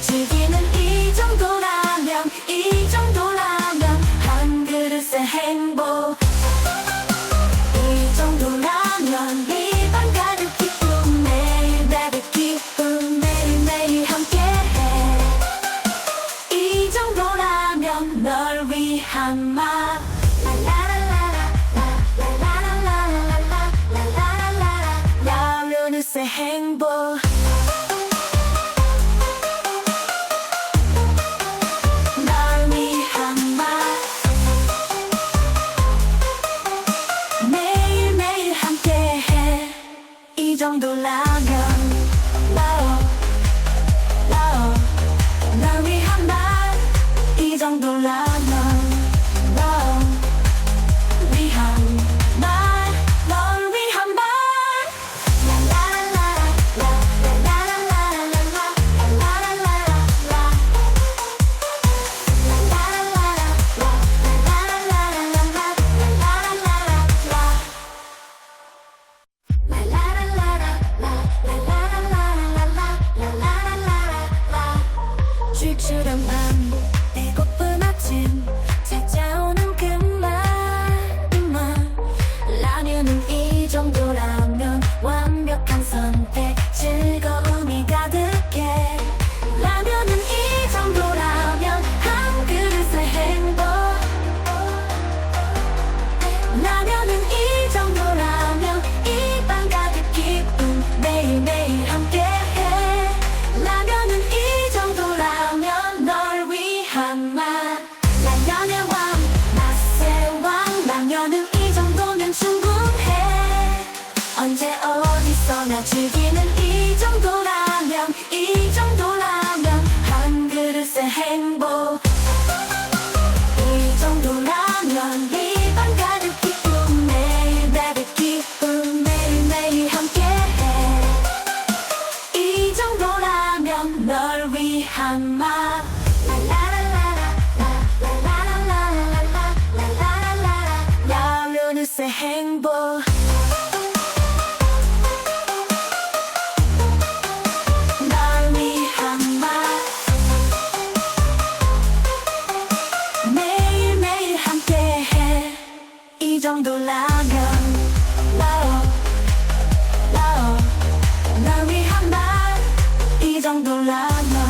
즐기는 이 정도라면 이 정도라면 한 그릇의 행복 이 정도라면 입안 가득 기쁨 매일 매일 기쁨 매일매일 함께해 이 정도라면 널 위한 맛 행복 이 정도라면 나오 나오 널 위한 맛이 정도라면 언제 어디서나 즐기는 이 정도라면 이 정도라면 한 그릇의 행복. 이 정도라면 입안 가득 기쁨 매일 매일 기쁨 매일매일 함께해. 이 정도라면 널 위한 행복 떠나면 나오 나오 위한 말 이 정도라면.